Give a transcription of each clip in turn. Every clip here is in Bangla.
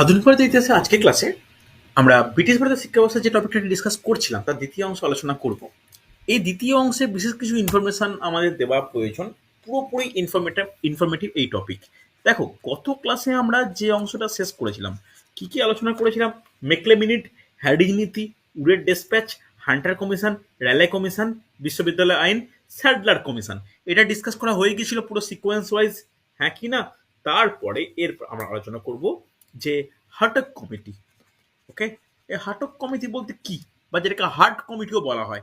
আধুনিক ভারতের ইতিহাসে আজকের ক্লাসে আমরা ব্রিটিশ ভারতের শিক্ষা ব্যবস্থার যে টপিকটা ডিসকাস করছিলাম, তার দ্বিতীয় অংশ আলোচনা করব। এই দ্বিতীয় অংশে বিশেষ কিছু ইনফরমেশন আমাদের দেওয়া প্রয়োজন, পুরোপুরি ইনফরমেটিভ ইনফরমেটিভ এই টপিক দেখো, গত ক্লাসে আমরা যে অংশটা শেষ করেছিলাম, কি কি আলোচনা করেছিলাম? মেকলে মিনিট হ্যাডিং নীতি উডের despatch Hunter commission, Raleigh commission, বিশ্ববিদ্যালয় আইন, স্যাডলার কমিশন। এটা ডিসকাস করা হয়ে গিয়েছিল পুরো সিকোয়েন্স ওয়াইজ হ্যাঁ কি না? তারপরে এর আমরা আলোচনা করব যে হাটক কমিটি ওকে এই হাটক কমিটি বলতে কি? বা যেটাকে হার্ট কমিটিও বলা হয়।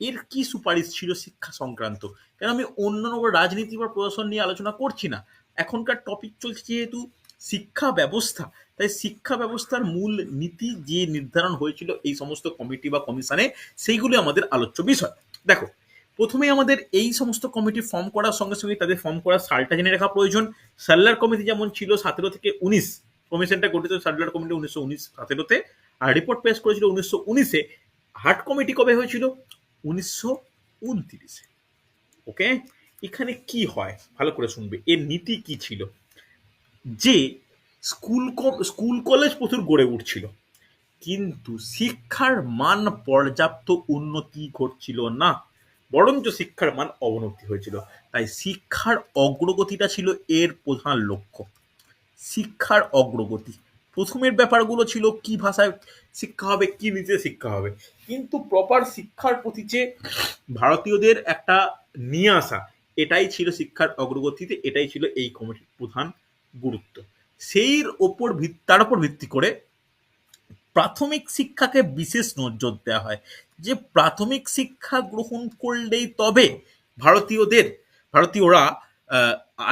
এর কি সুপারিশ ছিল শিক্ষা সংক্রান্ত? কেন আমি অন্য রাজনীতি বা প্রশাসন নিয়ে আলোচনা করছি না? এখনকার টপিক চলছে যেহেতু শিক্ষা ব্যবস্থা। তাই শিক্ষা ব্যবস্থার মূল নীতি যে নির্ধারণ হয়েছিল এই সমস্ত কমিটি বা কমিশনে সেইগুলি আমাদের আলোচ্য বিষয়। দেখো প্রথমে আমাদের এই সমস্ত কমিটি ফর্ম করার সঙ্গে সঙ্গে তাদের ফর্ম করার সালটা জেনে রাখা প্রয়োজন। সাল্লার কমিটি যেমন ছিল, সতেরো থেকে উনিশ। কমিশনটা গঠিত সার্কুলার কমিটি উনিশশো উনিশ সতেরোতে, আর রিপোর্ট পেশ করেছিল উনিশশো উনিশে। হার্ট কমিটি কবে হয়েছিল? উনিশশো উনত্রিশে। ওকে? এখানে কি হয়? ভালো করে শুনবে। এর নীতি কি ছিল? যে স্কুল স্কুল কলেজ প্রচুর গড়ে উঠছিল, কিন্তু শিক্ষার মান পর্যাপ্ত উন্নতি ঘটছিল না, বরঞ্চ শিক্ষার মান অবনতি হয়েছিল। তাই শিক্ষার অগ্রগতিটা ছিল এর প্রধান লক্ষ্য। শিক্ষার অগ্রগতি। প্রথমের ব্যাপারগুলো ছিল কি ভাষায় শিক্ষা হবে, কি নীতিতে শিক্ষা হবে। কিন্তু প্রপার শিক্ষার প্রতি যে ভারতীয়দের একটা নিয়ে আসা এটাই ছিল শিক্ষার অগ্রগতিতে, এটাই ছিল এই কমিটির প্রধান গুরুত্ব। সেই ওপর তার উপর ভিত্তি করে প্রাথমিক শিক্ষাকে বিশেষ নজর দেওয়া হয়। যে প্রাথমিক শিক্ষা গ্রহণ করলেই তবে ভারতীয়দের, ভারতীয়রা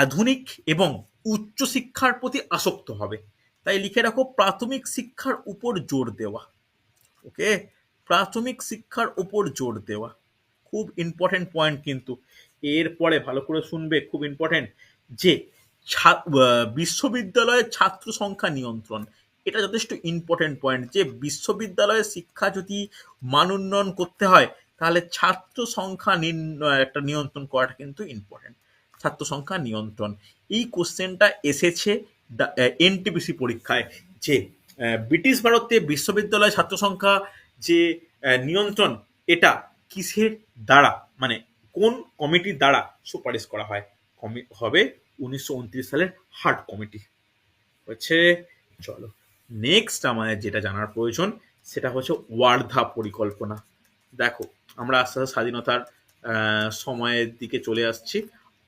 আধুনিক এবং উচ্চশিক্ষার প্রতি আসক্ত হবে। তাই লিখে রাখো, প্রাথমিক শিক্ষার উপর জোর দেওয়া। ওকে প্রাথমিক শিক্ষার উপর জোর দেওয়া। খুব ইম্পর্টেন্ট পয়েন্ট কিন্তু। এরপরে ভালো করে শুনবে, খুব ইম্পর্টেন্ট যে বিশ্ববিদ্যালয়ের ছাত্র সংখ্যা নিয়ন্ত্রণ। এটা যথেষ্ট ইম্পর্টেন্ট পয়েন্ট যে বিশ্ববিদ্যালয়ের শিক্ষা যদি মান উন্নয়ন করতে হয়, তাহলে ছাত্র সংখ্যা একটা নিয়ন্ত্রণ করাটা কিন্তু ইম্পর্টেন্ট ছাত্র সংখ্যা নিয়ন্ত্রণ। এই কোশ্চেনটা এসেছে এনটিপিসি পরীক্ষায় যে ব্রিটিশ ভারতে বিশ্ববিদ্যালয় ছাত্র সংখ্যা যে নিয়ন্ত্রণ, এটা কিসের দ্বারা? মানে কোন কমিটির দ্বারা সুপারিশ করা হয়? কমি, হবে উনিশশো উনত্রিশ সালের হার্ট কমিটি। হচ্ছে চলো নেক্সট আমাদের যেটা জানার প্রয়োজন, সেটা হচ্ছে ওয়ার্ধা পরিকল্পনা। দেখো, আমরা আস্তে আস্তে স্বাধীনতার সময়ের দিকে চলে আসছি।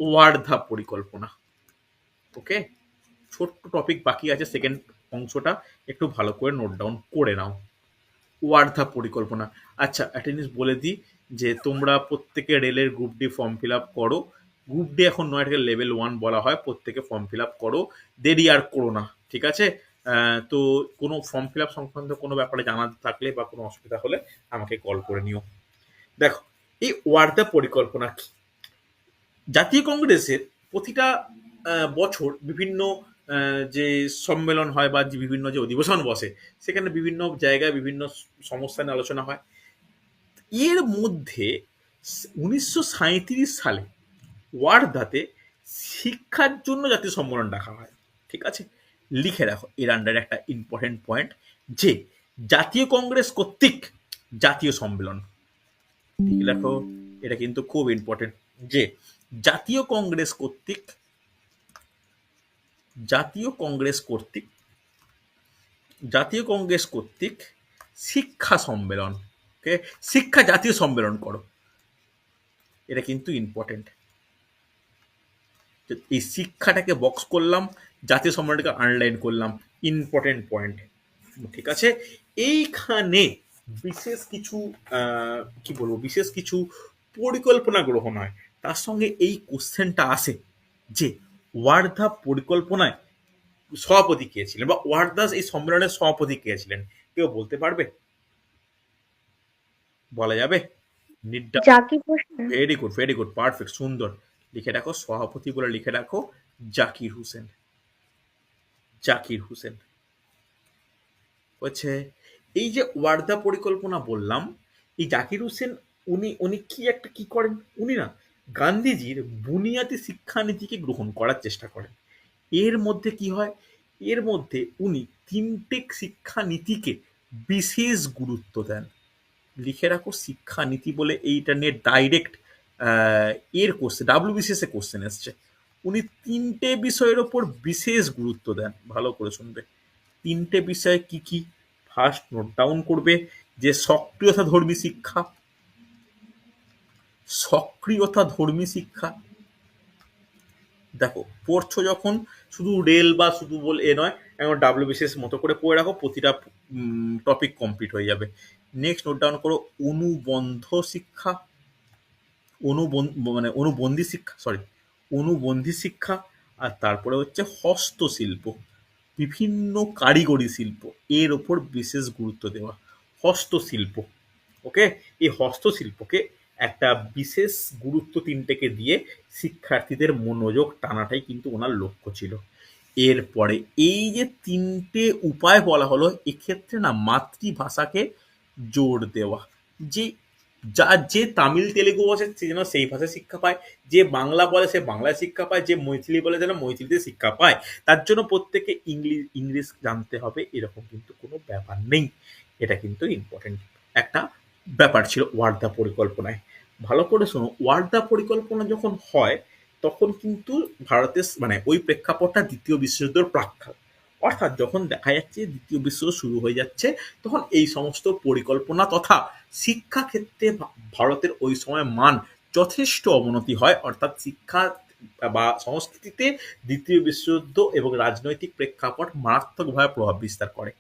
ওয়ার্ধা পরিকল্পনা। ওকে ছোট্ট টপিক বাকি আছে সেকেন্ড অংশটা একটু ভালো করে নোট ডাউন করে নাও। ওয়ার্ধা পরিকল্পনা। আচ্ছা একটা জিনিস বলে দিই যে তোমরা প্রত্যেকে রেলের group D form fill up করো। গ্রুপ ডি এখন নয়, এটাকে লেভেল ওয়ান বলা হয়। প্রত্যেকে ফর্ম ফিল আপ করো। দেরি আর করো না, ঠিক আছে? তো কোনো ফর্ম ফিল আপ সংক্রান্ত কোনো ব্যাপারে জানা থাকলে বা কোনো অসুবিধা হলে আমাকে কল করে নিও। দেখো, এই ওয়ার্ধা পরিকল্পনা কি? জাতীয় কংগ্রেসের প্রতিটা বছর বিভিন্ন যে সম্মেলন হয় বা বিভিন্ন যে অধিবেশন বসে, সেখানে বিভিন্ন জায়গায় বিভিন্ন সমস্যা নিয়ে আলোচনা হয়। এর মধ্যে উনিশশো সাঁইত্রিশ সালে ওয়ার্ধাতে শিক্ষার জন্য জাতীয় সম্মেলন ডাকা হয়। ঠিক আছে? লিখে রাখো, এর আন্ডারে একটা ইম্পর্টেন্ট পয়েন্ট যে জাতীয় কংগ্রেস কর্তৃক জাতীয় সম্মেলন। ঠিক রাখো, এটা কিন্তু খুব ইম্পর্টেন্ট যে জাতীয় কংগ্রেস কর্তৃক, জাতীয় কংগ্রেস কর্তৃক, জাতীয় কংগ্রেস কর্তৃক শিক্ষা সম্মেলন ওকে শিক্ষা জাতীয় সম্মেলন করো। এটা কিন্তু ইম্পর্টেন্ট এই শিক্ষাটাকে বক্স করলাম, জাতীয় সম্মেলনটাকে আনলাইন করলাম ইম্পর্টেন্ট পয়েন্ট ঠিক আছে? এইখানে বিশেষ কিছু কি বলব? বিশেষ কিছু পরিকল্পনা গ্রহণ হয় তার সঙ্গে এই কোশ্চেনটা আসে যে ওয়ার্ধা পরিকল্পনায় সভাপতি কে ছিলেন বা ওয়ার্দাস এই সম্মেলনের সভাপতি কে ছিলেন? কেউ বলতে পারবে? বলা যাবে? Very good very good perfect সুন্দর। লিখে রাখো সভাপতি বলে লিখে রাখো জাকির হোসেন। জাকির হোসেন। হচ্ছে এই যে ওয়ার্দা পরিকল্পনা বললাম এই জাকির হোসেন উনি উনি কি একটা কি করেন? উনি না গান্ধীজির বুনিয়াদী শিক্ষানীতিকে গ্রহণ করার চেষ্টা করেন। এর মধ্যে কি হয়? এর মধ্যে উনি তিনটে শিক্ষানীতিকে বিশেষ গুরুত্ব দেন। লিখে রাখো, শিক্ষানীতি বলে এইটা নিয়ে ডাইরেক্ট এর কোশ্চেন ডাব্লিউবিসিএস এ কোশ্চেন এসছে। উনি তিনটে বিষয়ের ওপর বিশেষ গুরুত্ব দেন। ভালো করে শুনবে। তিনটে বিষয় কি কি? ফার্স্ট নোট ডাউন করবে যে সক্রিয়তা ধর্মী শিক্ষা সক্রিয়তা ধর্মী শিক্ষা। দেখো, পড়ছো যখন, শুধু রেল বা শুধু বল এ নয়, এখন ডাব্লিউবিসিএস মতো করে পড়ে রাখো, প্রতিটা টপিক কমপ্লিট হয়ে যাবে। নেক্সট নোট ডাউন করো, অনুবন্ধ শিক্ষা। অনুবন মানে অনুবন্ধী শিক্ষা সরি অনুবন্ধী শিক্ষা, আর তারপরে হচ্ছে হস্তশিল্প। বিভিন্ন কারিগরি শিল্প, এর ওপর বিশেষ গুরুত্ব দেওয়া। হস্তশিল্প ওকে এই হস্তশিল্পকে একটা বিশেষ গুরুত্ব তিনটেকে দিয়ে শিক্ষার্থীদের মনোযোগ টানাটাই কিন্তু ওনার লক্ষ্য ছিল। এরপরে এই যে তিনটে উপায় বলা হলো, এক্ষেত্রে না মাতৃভাষাকে জোর দেওয়া। যে যা, যে তামিল, তেলেগু বসে সে যেন সেই ভাষায় শিক্ষা পায়, যে বাংলা বলে সে বাংলায় শিক্ষা পায়, যে মৈথিলি বলে যেন মৈথিলিতে শিক্ষা পায়, তার জন্য প্রত্যেকে ইংলিশ ইংলিশ জানতে হবে, এরকম কিন্তু কোনো ব্যাপার নেই। এটা কিন্তু ইম্পর্টেন্ট একটা ব্যাপার ছিল ওয়ার্দা পরিকল্পনায়। ভালো করে শোনো ওয়ার্দা পরিকল্পনা যখন হয়, তখন কিন্তু ভারতের মানে ওই প্রেক্ষাপটটা দ্বিতীয় বিশ্বযুদ্ধের প্রাক্কাল। অর্থাৎ যখন দেখা যাচ্ছে দ্বিতীয় বিশ্বযুদ্ধ শুরু হয়ে যাচ্ছে, তখন এই সমস্ত পরিকল্পনা তথা শিক্ষাক্ষেত্রে ভারতের ওই সময় মান যথেষ্ট অবনতি হয়। অর্থাৎ শিক্ষা বা সংস্কৃতিতে দ্বিতীয় বিশ্বযুদ্ধ এবং রাজনৈতিক প্রেক্ষাপট মারাত্মকভাবে প্রভাব বিস্তার করে।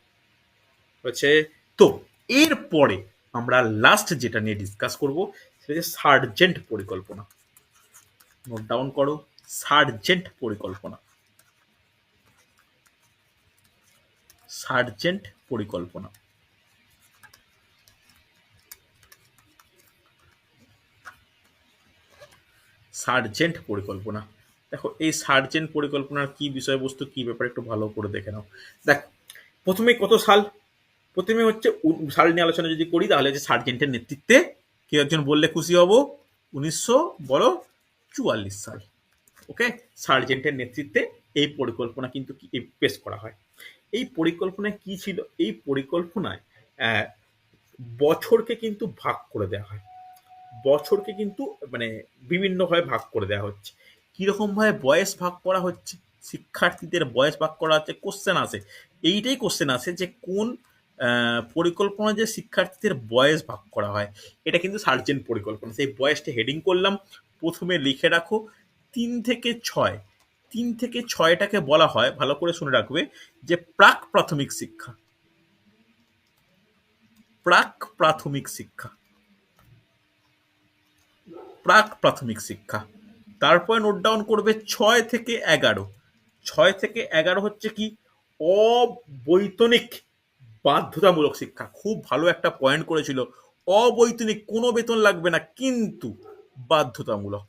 হচ্ছে, তো এরপরে আমরা লাস্ট যেটা নিয়ে ডিসকাস করব, সেটা সার্জেন্ট পরিকল্পনা। নোট ডাউন করো সার্জেন্ট পরিকল্পনা। সার্জেন্ট পরিকল্পনা। সার্জেন্ট পরিকল্পনা। দেখো, এই সার্জেন্ট পরিকল্পনার কি বিষয়বস্তু, কি ব্যাপার একটু ভালো করে দেখে নাও। দেখ প্রথমে কত সাল? প্রথমে হচ্ছে সাল নিয়ে আলোচনা যদি করি, তাহলে হচ্ছে সার্জেন্টের নেতৃত্বে কেউ একজন বললে খুশি হব? উনিশশো বলো চুয়াল্লিশ সাল। ওকে? সার্জেন্টের নেতৃত্বে এই পরিকল্পনা কিন্তু পেশ করা হয়। এই পরিকল্পনায় কি ছিল? এই পরিকল্পনায় বছরকে কিন্তু ভাগ করে দেওয়া হয়। বছরকে কিন্তু মানে বিভিন্নভাবে ভাগ করে দেওয়া হচ্ছে। কীরকমভাবে বয়স ভাগ করা হচ্ছে? শিক্ষার্থীদের বয়স ভাগ করা হচ্ছে? কোশ্চেন আসে। এইটাই কোশ্চেন আসে যে কোন পরিকল্পনা যে শিক্ষার্থীদের বয়স ভাগ করা হয়, এটা কিন্তু সার্জেন্ট পরিকল্পনা। সেই বয়সটা হেডিং করলাম, প্রথমে লিখে রাখো, তিন থেকে ছয়, তিন থেকে ছয়টাকে বলা হয়, ভালো করে শুনে রাখবে, যে প্রাক প্রাথমিক শিক্ষা। প্রাক প্রাথমিক শিক্ষা। প্রাক প্রাথমিক শিক্ষা। তারপরে নোট ডাউন করবে ছয় থেকে এগারো। ছয় থেকে এগারো হচ্ছে কি? অবৈতনিক। বাধ্যতামূলক শিক্ষা। খুব ভালো একটা পয়েন্ট করেছিল। অবৈতনিক কোনো বেতন লাগবে না, কিন্তু বাধ্যতামূলক।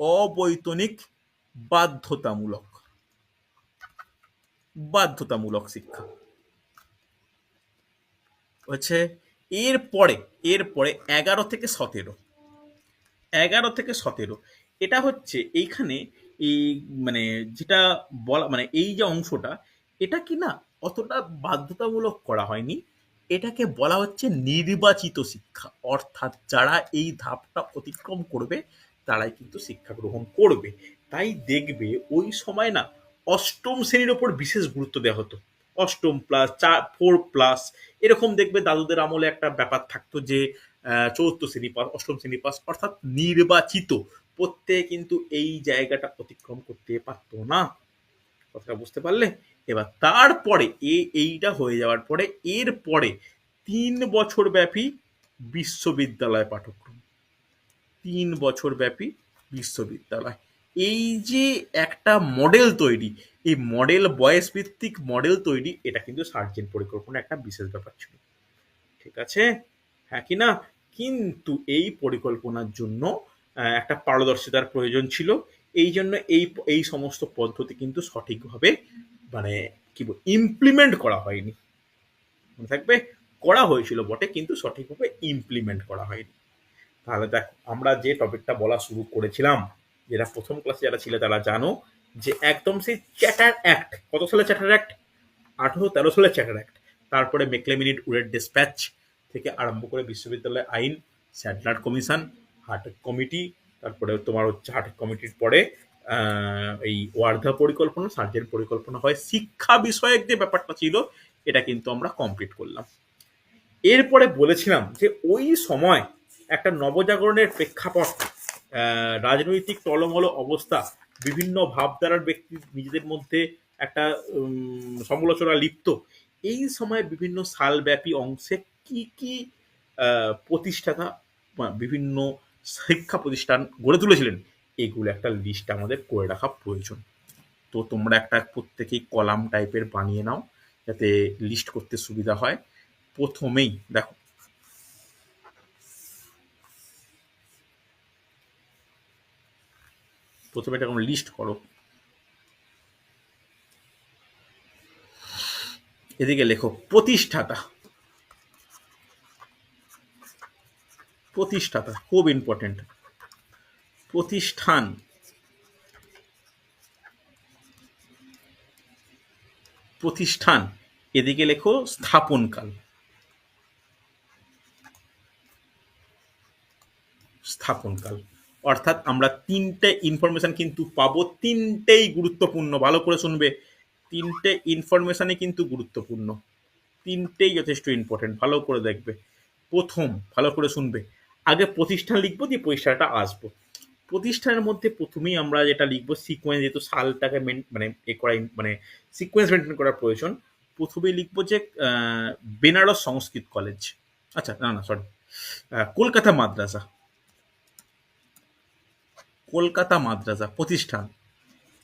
অবৈতনিক বাধ্যতামূলক। বাধ্যতামূলক শিক্ষা। হচ্ছে এরপরে এরপরে এগারো থেকে সতেরো। এগারো থেকে সতেরো। এটা হচ্ছে এইখানে এই মানে যেটা বলা মানে এই যে অংশটা, এটা কি না অতটা বাধ্যতামূলক করা হয়নি। এটাকে বলা হচ্ছে নির্বাচিত শিক্ষা। অর্থাৎ যারা এই ধাপটা অতিক্রম করবে, তারাই কিন্তু শিক্ষা গ্রহণ করবে। তাই দেখবে ওই সময় না, অষ্টম শ্রেণির ওপর বিশেষ গুরুত্ব দেওয়া হতো। অষ্টম প্লাস চার ফোর প্লাস এরকম দেখবে দাদুদের আমলে একটা ব্যাপার থাকতো যে চতুর্থ শ্রেণি পাস, অষ্টম শ্রেণি পাস, অর্থাৎ নির্বাচিত। প্রত্যেকে কিন্তু এই জায়গাটা অতিক্রম করতে পারতো না। কথাটা বুঝতে পারলে? এবার তারপরে এ, এইটা হয়ে যাওয়ার পরে এর পরে তিন বছর ব্যাপী বিশ্ববিদ্যালয় পাঠ্যক্রম। তিন বছর ব্যাপী বিশ্ববিদ্যালয়। এই যে একটা মডেল তৈরি, এই মডেল বয়স ভিত্তিক মডেল তৈরি, এটা কিন্তু সার্জেন্ট পরিকল্পনা একটা বিশেষ ব্যাপার ছিল। ঠিক আছে? হ্যাঁ কি না? কিন্তু এই পরিকল্পনার জন্য একটা পারদর্শিতার প্রয়োজন ছিল। এই জন্য এই এই সমস্ত পদ্ধতি কিন্তু সঠিকভাবে মানে কি ইমপ্লিমেন্ট করা হয়নি। মনে থাকবে করা হয়েছিল বটে, কিন্তু সঠিকভাবে ইমপ্লিমেন্ট করা হয়নি। তাহলে দেখো, আমরা যে টপিকটা বলা শুরু করেছিলাম, যেটা প্রথম ক্লাসে যারা ছিল তারা জানো যে একদম সেই চ্যাটার অ্যাক্ট কত সালে চ্যাটার অ্যাক্ট আঠারোশো তেরো সালে চ্যাটার অ্যাক্ট তারপরে মেকলেমিনিট উডের ডিসপ্যাচ থেকে আরম্ভ করে বিশ্ববিদ্যালয় আইন স্যাডলার কমিশন হার্টেক কমিটি, তারপরে তোমার হচ্ছে হার্টেক কমিটির পরে এই ওয়ার্ধা পরিকল্পনা, সার্জের পরিকল্পনা হয় শিক্ষা বিষয়ক যে ব্যাপারটা ছিল, এটা কিন্তু আমরা কমপ্লিট করলাম। এরপরে বলেছিলাম যে ওই সময় একটা নবজাগরণের প্রেক্ষাপট রাজনৈতিক টলমল অবস্থা, বিভিন্ন ভাবধারার ব্যক্তি নিজেদের মধ্যে একটা সমালোচনা লিপ্ত, এই সময় বিভিন্ন সালব্যাপী অংশে কি কি প্রতিষ্ঠাতা বিভিন্ন শিক্ষা প্রতিষ্ঠান গড়ে তুলেছিলেন? এগুলো একটা লিস্ট আমাদের করে রাখা প্রয়োজন। তো তোমরা একটা প্রত্যেকেই কলাম টাইপের বানিয়ে নাও, যাতে লিস্ট করতে সুবিধা হয়। প্রথমেই দেখো, প্রথমে এটা লিস্ট করো। এদিকে লেখো, প্রতিষ্ঠাতা। প্রতিষ্ঠাতা, খুব ইম্পর্টেন্ট প্রতিষ্ঠান। প্রতিষ্ঠান, এদিকে লেখো স্থাপনকাল। স্থাপনকাল। অর্থাৎ আমরা তিনটে ইনফরমেশন কিন্তু পাবো, তিনটেই গুরুত্বপূর্ণ, ভালো করে শুনবে। তিনটে ইনফরমেশনই কিন্তু গুরুত্বপূর্ণ। তিনটেই যথেষ্ট ইম্পর্টেন্ট ভালো করে দেখবে। প্রথম, ভালো করে শুনবে। আগে প্রতিষ্ঠান লিখব, দিয়ে প্রতিষ্ঠানটা আসব। প্রতিষ্ঠানের মধ্যে প্রথমেই আমরা যেটা লিখব সিকোয়েন্স যেহেতু সালটাকে মেন মানে এ করা মানে সিকোয়েন্স মেনটেন করার প্রয়োজন। প্রথমেই লিখব যে বেনারস সংস্কৃত কলেজ আচ্ছা না না সরি কলকাতা মাদ্রাসা। কলকাতা মাদ্রাসা প্রতিষ্ঠান।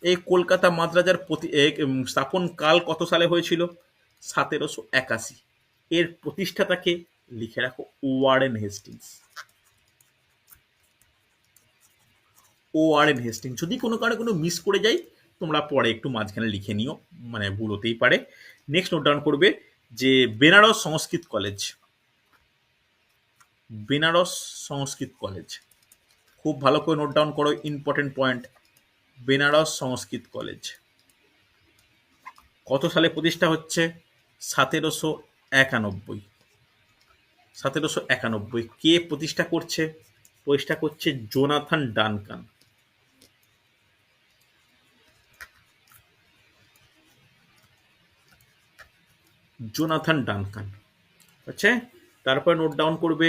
এই কলকাতা মাদ্রাসার প্রতি স্থাপন কাল কত সালে হয়েছিল? সতেরোশো একাশি। এর প্রতিষ্ঠাতাকে লিখে রাখো ওয়ারেন হেস্টিংস। ওয়ারেন হেস্টিংস যদি কোনো কারণে কোনো মিস করে যাই তোমরা পরে একটু মাঝখানে লিখে নিও মানে ভুল হতেই পারে। নেক্সট নোট ডাউন করবে যে বেনারস সংস্কৃত কলেজ বেনারস সংস্কৃত কলেজ খুব ভালো করে নোট ডাউন করো important point Benares Sanskrit college কত সালে প্রতিষ্ঠা হচ্ছে? সতেরোশো একানব্বই। সতেরোশো একানব্বই। কে প্রতিষ্ঠা করছে? প্রতিষ্ঠা করছে জোনাথন ডানকান। Jonathan Duncan. হচ্ছে তারপরে নোট ডাউন করবে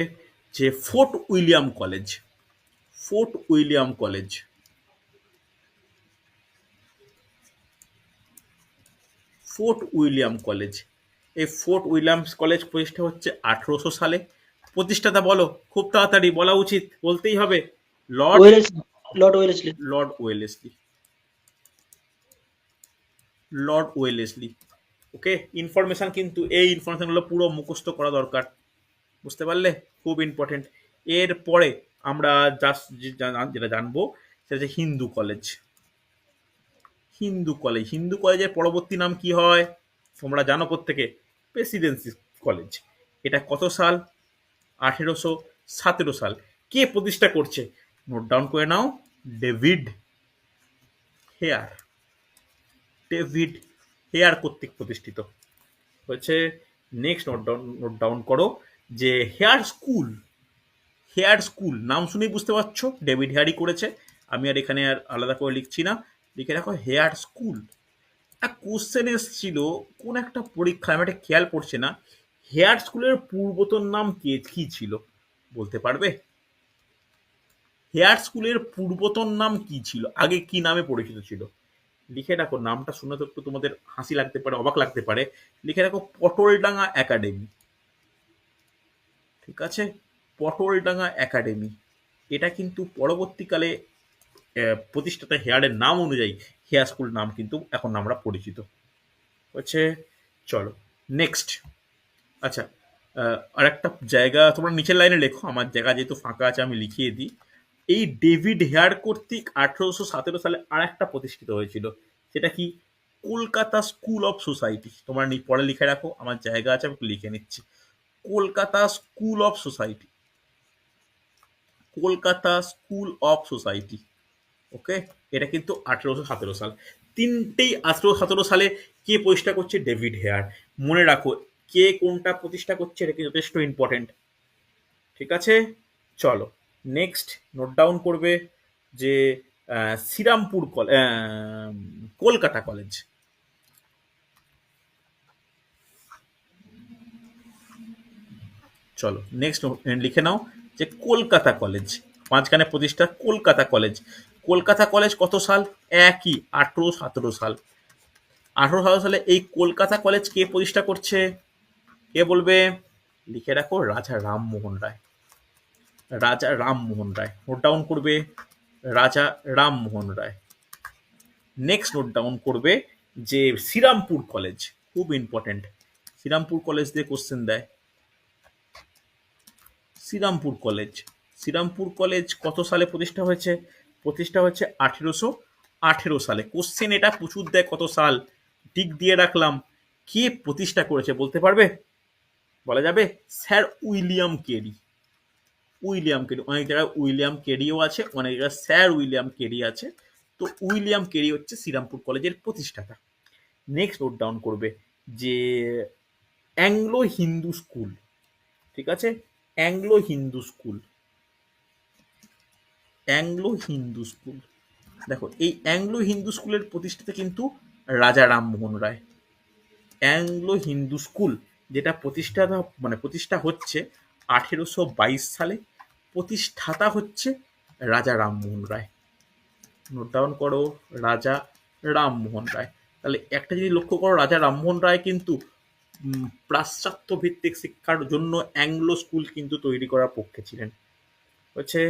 যে Fort William college Fort William college. Fort William college এই ফোর্ট উইলিয়ামস কলেজ প্রতিষ্ঠা হচ্ছে আঠেরোশো সালে। প্রতিষ্ঠাতা বলো খুব তাড়াতাড়ি বলা উচিত বলতেই হবে। Lord lord Wellesley. Lord Wellesley. Lord Wellesley. Okay? Information কিন্তু এই ইনফরমেশনগুলো পুরো মুখস্থ করা দরকার। বুঝতে পারলে? খুব ইম্পর্টেন্ট এরপরে আমরা জাস্ট যেটা জানব, সেটা হচ্ছে হিন্দু কলেজ হিন্দু কলেজ হিন্দু কলেজের পরবর্তী নাম কি হয়? তোমরা জানো প্রত্যেকে। প্রেসিডেন্সি কলেজ এটা কত সাল? আঠেরোশো সতেরো সাল। কে প্রতিষ্ঠা করছে? নোট ডাউন করে নাও। ডেভিড হেয়ার ডেভিড হেয়ার কর্তৃক প্রতিষ্ঠিত। হচ্ছে next note down note down করো যে হেয়ার স্কুল হেয়ার স্কুল, নাম শুনেই বুঝতে পারছ, ডেভিড হেয়ারই করেছে। আমি আর এখানে আর আলাদা করে লিখছি না। লিখে রাখো, হেয়ার স্কুল। এক কোশ্চেন এসেছিল, কোন একটা পরীক্ষা, আমি একটা খেয়াল পড়ছে না, হেয়ার স্কুলের পূর্বতন নাম কে, কি ছিল? বলতে পারবে? হেয়ার স্কুলের পূর্বতন নাম কি ছিল? আগে কি নামে পরিচিত ছিল? লিখে রাখো, নামটা শুনে তো একটু তোমাদের হাসি লাগতে পারে, অবাক লাগতে পারে। লিখে রাখো, পটলডাঙ্গা একাডেমি। ঠিক আছে? পটলডাঙ্গা একাডেমি। এটা কিন্তু পরবর্তীকালে প্রতিষ্ঠাতা হেয়ারের নাম অনুযায়ী, হেয়ার স্কুল নাম কিন্তু এখন আমরা পরিচিত। হচ্ছে চলো, নেক্সট। আচ্ছা আর একটা জায়গা তোমরা নিচের লাইনে লেখো, আমার জায়গা যেহেতু ফাঁকা আছে, আমি লিখিয়ে দিই। এই ডেভিড হেয়ার কর্তৃক আঠারোশো সতেরো সালে আর একটা প্রতিষ্ঠিত হয়েছিল। সেটা কি? Kolkata school of society. তোমরা পরে লিখে রাখো, আমার জায়গা আছে, আমি লিখে নিচ্ছি। Kolkata school of society. Kolkata school of society. Okay? এটা কিন্তু আঠেরোশো সতেরো সাল। তিনটেই আঠেরো সতেরো সালে কে প্রতিষ্ঠা করছে? David Hare. মনে রাখো, কে কোনটা প্রতিষ্ঠা করছে, এটা কিন্তু যথেষ্ট ইম্পর্টেন্ট ঠিক আছে? চলো। নেক্সট নোট ডাউন করবে যে শ্রীরামপুর কলেজ কলকাতা কলেজ চলো নেক্সট লিখে নাও যে, কলকাতা কলেজ মাঝখানে প্রতিষ্ঠা কলকাতা কলেজ কলকাতা কলেজ কত সাল? একই, আঠেরো, সতেরো সাল। আঠেরো, সতেরো সালে এই কলকাতা কলেজ কে প্রতিষ্ঠা করছে? কে বলবে? লিখে রাখো রাজা রামমোহন রায়। রাজা রামমোহন রায়। নোট ডাউন করবে Raja Rammohan Roy. Next note down করবে যে শ্রীরামপুর কলেজ খুব ইম্পর্টেন্ট শ্রীরামপুর কলেজ দিয়ে কোশ্চেন দেয়। শ্রীরামপুর কলেজ শ্রীরামপুর কলেজ কত সালে প্রতিষ্ঠা হয়েছে? প্রতিষ্ঠা হয়েছে আঠেরোশো আঠেরো সালে। কোশ্চেন এটা প্রচুর দেয় কত সাল? ঠিক দিয়ে রাখলাম। কে প্রতিষ্ঠা করেছে বলতে পারবে? বলা যাবে sir William Carey. William Carey, অনেক জায়গায় উইলিয়াম কেরিও আছে, অনেক জায়গায় স্যার উইলিয়াম কেরি আছে। তো উইলিয়াম কেরি হচ্ছে শ্রীরামপুর কলেজের প্রতিষ্ঠাতা। নেক্সট নোট ডাউন করবে যে অ্যাংলো হিন্দু স্কুল ঠিক আছে? Anglo Hindu school Anglo Hindu school দেখো, এই অ্যাংলো হিন্দু স্কুলের প্রতিষ্ঠাতা কিন্তু রাজা রামমোহন রায়। অ্যাংলো হিন্দু স্কুল যেটা প্রতিষ্ঠাতা মানে প্রতিষ্ঠা হচ্ছে আঠেরোশো বাইশ সালে প্রতিষ্ঠাতা হচ্ছে রাজা রামমোহন রায়। নোট ডাউন করো, রাজা রামমোহন রায়। তাহলে একটা যদি লক্ষ্য করো, রাজা রামমোহন রায় কিন্তু পাশ্চাত্য ভিত্তিক শিক্ষার জন্য অ্যাংলো স্কুল কিন্তু তৈরি করার পক্ষে ছিলেন। হচ্ছে,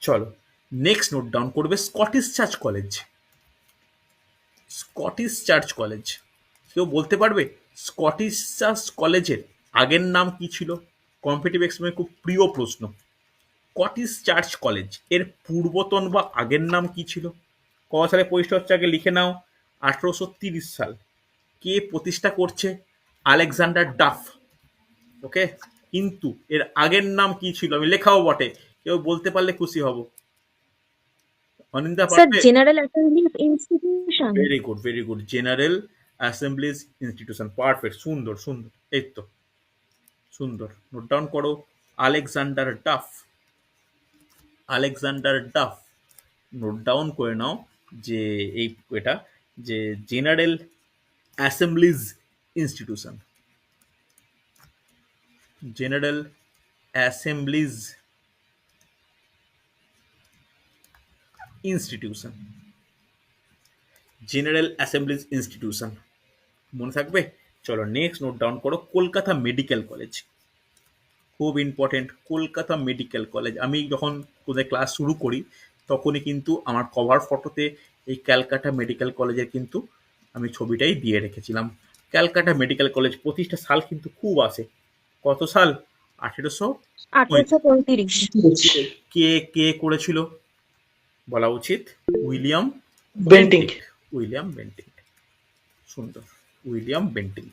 চলো নেক্সট নোট ডাউন করবে Scottish church college Scottish church college কেউ বলতে পারবে স্কটিশ চার্চ কলেজের আগের নাম কি ছিল? কম্পিটিভ এক্সামে খুব প্রিয় প্রশ্ন। কটিস চার্চ কলেজের পূর্বতন বা আগের নাম কি ছিল? ক সালে আগে লিখে নাও আঠেরোশো তিরিশ সাল। কে প্রতিষ্ঠা করছে? Alexander Duff. ওকে? কিন্তু এর আগের নাম কি ছিল? আমি লেখাও বটে কেউ বলতে পারলে খুশি হব। অনিন্দা স্যার পারবে? General assembly institution very good very good general assemblies institution perfect সুন্দর সুন্দর। এই তো। সুন্দর। নোট ডাউন করো Alexander Duff Alexander Duff note down করে নাও যে এই এটা, যে general assemblies institution general assemblies institution general assemblies institution মনে থাকবে? চলো নেক্সট নোট ডাউন করো কলকাতা মেডিকেল কলেজ খুব ইম্পর্টেন্ট কলকাতা মেডিকেল কলেজ আমি যখন কোথায় ক্লাস শুরু করি তখনই কিন্তু আমার কভার ফটোতে এই ক্যালকাটা মেডিকেল কলেজের কিন্তু আমি ছবিটাই দিয়ে রেখেছিলাম। ক্যালকাটা মেডিকেল কলেজ প্রতিষ্ঠা সাল কিন্তু খুব আসে। কত সাল? আঠেরোশো কে কে করেছিল? বলা উচিত উইলিয়াম বেন্টিং উইলিয়াম বেন্টিং সুন্দর। উইলিয়াম বেন্টিং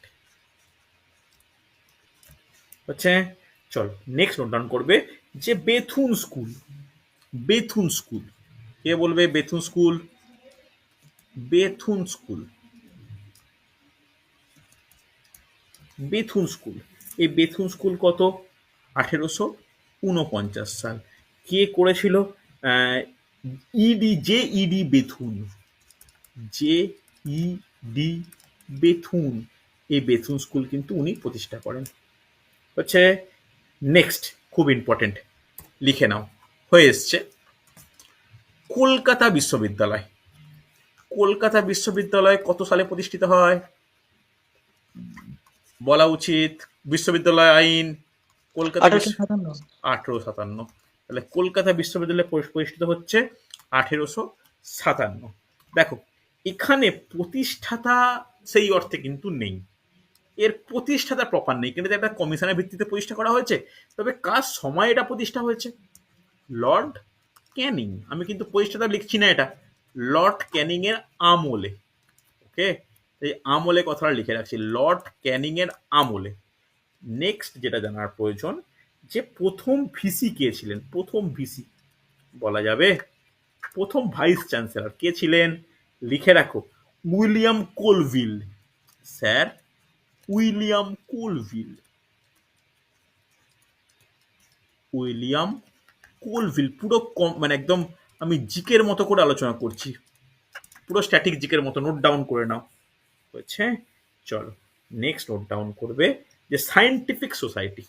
হচ্ছে চলো নেক্সট নোট ডাউন করবে যে বেথুন স্কুল বেথুন স্কুল কে বলবে Bethune school Bethune school Bethune school এই বেথুন স্কুল কত? আঠেরোশো উনপঞ্চাশ সাল। কে করেছিল? E D J E D Bethune J E D Bethune. এই বেথুন স্কুল কিন্তু উনি প্রতিষ্ঠা করেন। হচ্ছে নেক্সট খুব ইম্পর্টেন্ট লিখে নাও। হয়ে এসছে কলকাতা বিশ্ববিদ্যালয়। কলকাতা বিশ্ববিদ্যালয় কত সালে প্রতিষ্ঠিত হয়? বলা উচিত বিশ্ববিদ্যালয় আইন কলকাতা আঠেরো সাতান্ন। তাহলে কলকাতা বিশ্ববিদ্যালয় প্রতিষ্ঠিত হচ্ছে আঠেরোশো সাতান্ন। দেখো এখানে প্রতিষ্ঠাতা সেই অর্থে কিন্তু নেই। এর প্রতিষ্ঠাতা প্রপার নেই, কিন্তু একটা কমিশনের ভিত্তিতে প্রতিষ্ঠা করা হয়েছে। তবে কার সময় এটা প্রতিষ্ঠা হয়েছে? Lord Canning. আমি কিন্তু প্রতিষ্ঠাতা লিখছি না এটা। লর্ড ক্যানিং এর আমলে। ওকে? এই আমলে কথাটা লিখে রাখছি। লর্ড ক্যানিং এর আমলে। নেক্সট যেটা জানার প্রয়োজন, যে প্রথম ভিসি কে ছিলেন? প্রথম ভিসি বলা যাবে। প্রথম ভাইস চ্যান্সেলর কে ছিলেন? লিখে রাখো। William Colvile. Sir, William Colvile. William Colvile, পুরো কম মানে একদম আমি জিকের মতো করে আলোচনা করছি। পুরো স্ট্যাটিক জিকের মতো নোট ডাউন করে নাও। হয়েছে? চলো নেক্সট নোট ডাউন করবে যে scientific society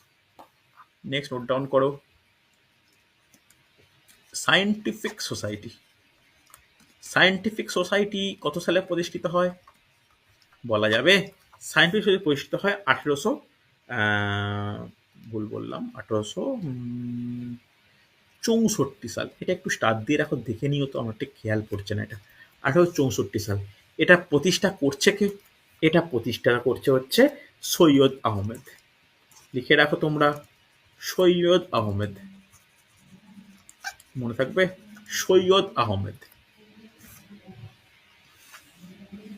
next note down করো। সায়েন্টিফিক সোসাইটি সায়েন্টিফিক সোসাইটি কত সালে প্রতিষ্ঠিত হয়? বলা যাবে সায়েন্টিফিক সোসাইটি প্রতিষ্ঠিত হয় আঠেরোশো ভুল বললাম, আঠেরোশো চৌষট্টি সাল। এটা একটু স্টার দিয়ে রাখো, দেখে নিও তো, আমার ঠিক খেয়াল পড়ছে না এটা। আঠেরোশো চৌষট্টি সাল। এটা প্রতিষ্ঠা করছে কে? এটা প্রতিষ্ঠা করছে হচ্ছে সৈয়দ আহমেদ। লিখে রাখো তোমরা, সৈয়দ আহমেদ। মনে থাকবে? সৈয়দ আহমেদ।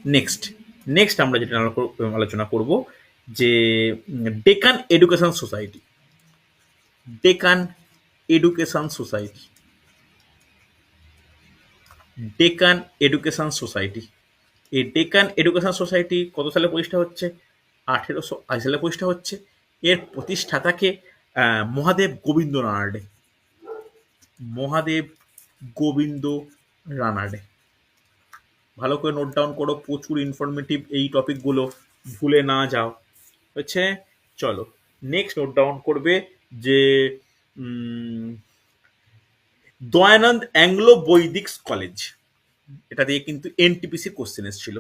নেক্সট নেক্সট আমরা যেটা আলো- আলোচনা করব যে Deccan education society Deccan education society Deccan education society এই ডেকান এডুকেশন সোসাইটি কত সালে প্রতিষ্ঠা হচ্ছে? আঠেরোশো আশি সালে প্রতিষ্ঠা হচ্ছে। এর প্রতিষ্ঠাতাকে মহাদেব গোবিন্দ রানাডে। মহাদেব গোবিন্দ রানাডে। ভালো করে নোট ডাউন করো, প্রচুর ইনফরমেটিভ এই টপিকগুলো ভুলে না যাও, হচ্ছে? চলো নেক্সট নোট ডাউন করবে যে দয়ানন্দ অ্যাংলো বৈদিক কলেজ এটা দিয়ে কিন্তু এনটিপিসি কোশ্চেন এসেছিল,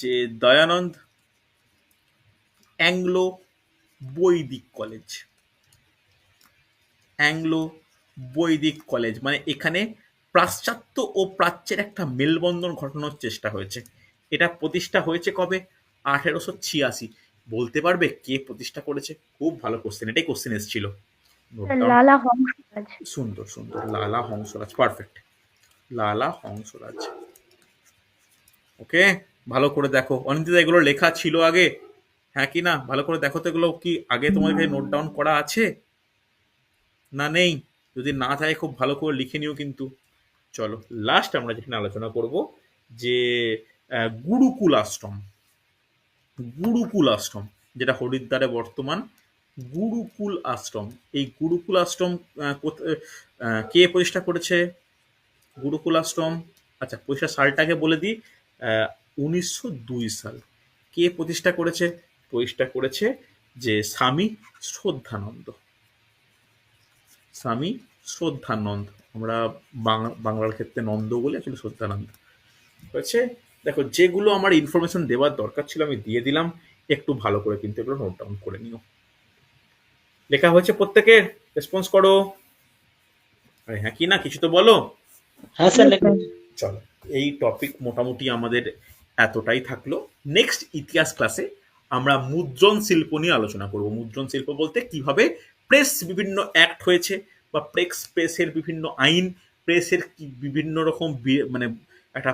যে Dayananda Anglo Vedic college Anglo Vedic college মানে এখানে পাশ্চাত্য ও প্রাচ্যের একটা মেলবন্ধন ঘটানোর চেষ্টা হয়েছে। এটা প্রতিষ্ঠা হয়েছে কবে? আঠেরোশো ছিয়াশি। বলতে পারবে কে প্রতিষ্ঠা করেছে? খুব ভালো কোশ্চেন এটাই কোশ্চেন এসেছিল। লালা হংসরাজ। সুন্দর সুন্দর। লালা হংসরাজ পারফেক্ট লালা হংসরাজ। ওকে ভালো করে দেখো। অনিন্দিতা এগুলো লেখা ছিল আগে? হ্যাঁ কি না? ভালো করে দেখো তো এগুলো কি আগে তোমাদের কাছে নোট ডাউন করা আছে? না নেই? যদি না থাকে খুব ভালো করে লিখে নিও কিন্তু। চলো লাস্ট আমরা যেখানে আলোচনা করব যে গুরুকুল আশ্রম গুরুকুল আশ্রম যেটা হরিদ্বারে বর্তমান গুরুকুল আশ্রম এই গুরুকুল আশ্রম কে প্রতিষ্ঠা করেছে? গুরুকুল আশ্রম আচ্ছা প্রতিষ্ঠা সালটাকে বলে দিই উনিশশো দুই সাল। কে প্রতিষ্ঠা করেছে? প্রতিষ্ঠা করেছে যে স্বামী শ্রদ্ধানন্দ। স্বামী শ্রদ্ধানন্দ। আমরা বাংলার ক্ষেত্রে নন্দ বলি আসলে শ্রদ্ধানন্দ হয়েছে? দেখো যেগুলো আমার ইনফরমেশন দেওয়ার দরকার ছিল আমি দিয়ে দিলাম। একটু ভালো করে কিন্তু এগুলো নোট ডাউন করে নিও। লেখা হয়েছে প্রত্যেকের রেসপন্স করো। আরে হ্যাঁ কি না কিছু তো বলো। হ্যাঁ স্যার লেখা চলো এই টপিক মোটামুটি আমাদের এতটাই থাকল। নেক্সট ইতিহাস ক্লাসে আমরা মুদ্রণ শিল্প নিয়ে আলোচনা করব। মুদ্রণ শিল্প বলতে কীভাবে প্রেস বিভিন্ন অ্যাক্ট হয়েছে বা প্রেস প্রেসের বিভিন্ন আইন প্রেসের বিভিন্ন রকম মানে একটা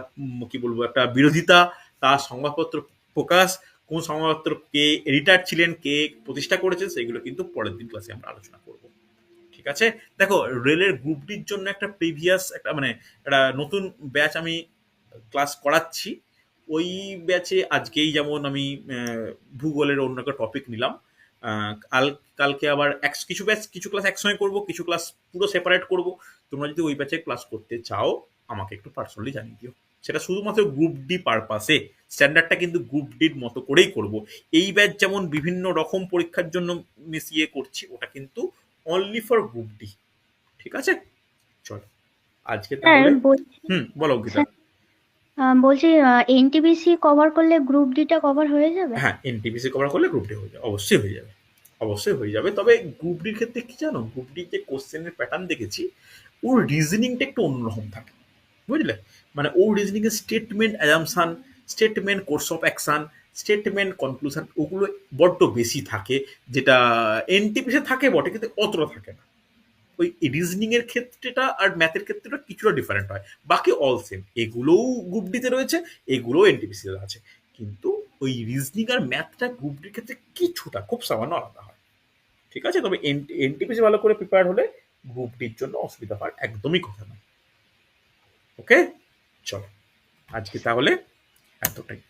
কি বলব, একটা বিরোধিতা তার সংবাদপত্র প্রকাশ, কোন সংবাদপত্র কে এডিটার ছিলেন, কে প্রতিষ্ঠা করেছেন, সেগুলো কিন্তু পরের দিন ক্লাসে আমরা আলোচনা করব। ঠিক আছে? দেখো রেলের গ্রুপ ডির জন্য একটা প্রিভিয়াস একটা মানে একটা নতুন ব্যাচ আমি ক্লাস করাচ্ছি। ওই ব্যাচে আজকেই যেমন আমি ভূগোলের অন্য একটা টপিক নিলাম। কাল কালকে আবার এক কিছু ব্যাচ কিছু ক্লাস একসঙ্গে করব কিছু ক্লাস পুরো সেপারেট করব। তোমরা যদি ওই ব্যাচে ক্লাস করতে চাও আমাকে একটু পার্সোনালি জানিয়ে দিও। সেটা শুধুমাত্র গ্রুপ ডি পারপাসে স্ট্যান্ডার্ডটা কিন্তু গ্রুপ ডির মতো করেই করব। এই ব্যাচ যেমন বিভিন্ন রকম পরীক্ষার জন্য মিশিয়ে করছি ওটা কিন্তু অনলি ফর গ্রুপ ডি ঠিক আছে? চলো। আজকে তাহলে হুম বলো আহ, বলছি এনটিবিসি কভার করলে গ্রুপ ডিটা কভার হয়ে যাবে? হ্যাঁ এনটিপিসি কভার করলে গ্রুপ ডি হয়ে যাবে, অবশ্যই হয়ে যাবে, অবশ্যই হয়ে যাবে। তবে গ্রুপ ডির ক্ষেত্রে কি জানো? গ্রুপ ডির যে কোশ্চেনের প্যাটার্ন দেখেছি, ওর রিজনিংটা একটু অন্যরকম থাকে, বুঝলে? মানে ওর রিজনিং এর statement assumption statement course of action statement conclusion ওগুলো বড্ড বেশি থাকে, যেটা এনটিপিসে থাকে বটে, কিন্তু অতটা থাকে না। ওই রিজনিং এর ক্ষেত্রেটা আর ম্যাথের ক্ষেত্রেটা কিছুটা ডিফারেন্ট হয়। বাকি অল সেম এগুলোও গ্রুপ ডিতে রয়েছে, এগুলোও এনটিপিসিতে আছে। কিন্তু ওই রিজনিং আর ম্যাথটা গ্রুপ ডির ক্ষেত্রে কিছুটা, খুব সামান্য আলাদা হয়। ঠিক আছে? তবে এনটিপিসি ভালো করে প্রিপেয়ার হলে গ্রুপ ডির জন্য অসুবিধা হওয়ার একদমই কথা নয়। ওকে চলো। আজকে তাহলে এতটাই।